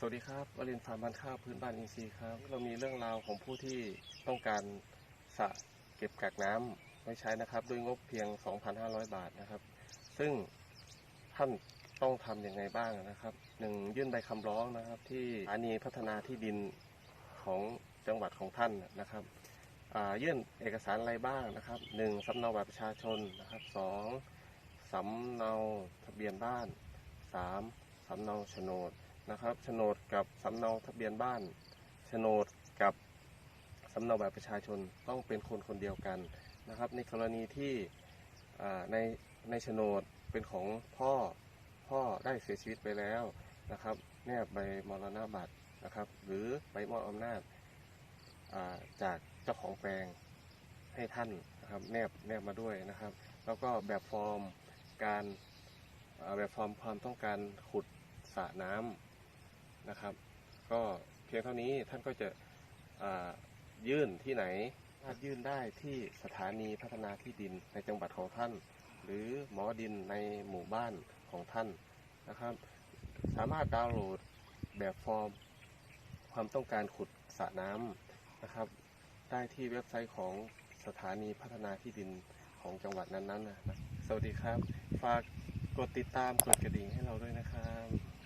สวัสดีครับวรินทร์ฟาร์มบ้านข้าวพื้นบ้านอินทรีย์ครับ เรามีเรื่องราวของผู้ที่ต้องการสระเก็บกักน้ำไว้ใช้นะครับ ด้วยงบเพียง 2,500 บาทนะครับ ซึ่งท่านต้องทำยังไงบ้างนะครับหนึ่งยื่นใบคำร้องนะครับ ที่สถานีพัฒนาที่ดินของจังหวัดของท่านนะครับอ่ายื่นเอกสารอะไรบ้างนะครับหนึ่งสำเนาบัตรประชาชนนะครับสองสำเนาทะเบียนบ้านสามสำเนาโฉนด นะครับโฉนดกับสำเนาทะเบียนบ้านโฉนดกับสำเนาบัตรประชาชนต้องเป็นคนคนเดียวกันนะครับ ในกรณีที่ในในโฉนดเป็นของพ่อพ่อได้เสียชีวิตไปแล้วนะครับแนบใบมรณบัตรนะครับ หรือใบมอบอำนาจาจากเจ้าของแปลงให้ท่านนะครับแนบแนบมาด้วยนะครับ แล้วก็แบบฟอร์มการาแบบฟอร์มความต้องการขุดสระน้ำ นะครับ ก็เพียงเท่านี้ท่านก็จะยื่นที่ไหนถ้ายื่นได้ที่สถานีพัฒนาที่ดินในจังหวัดของท่าน หรือหมอดินในหมู่บ้านของท่านนะครับ สามารถดาวน์โหลดแบบฟอร์มความต้องการขุดสระน้ำนะครับ ได้ที่เว็บไซต์ของสถานีพัฒนาที่ดินของจังหวัดนั้นๆนะสวัสดีครับ ฝากกดติดตามกดกระดิ่งให้เราด้วยนะครับ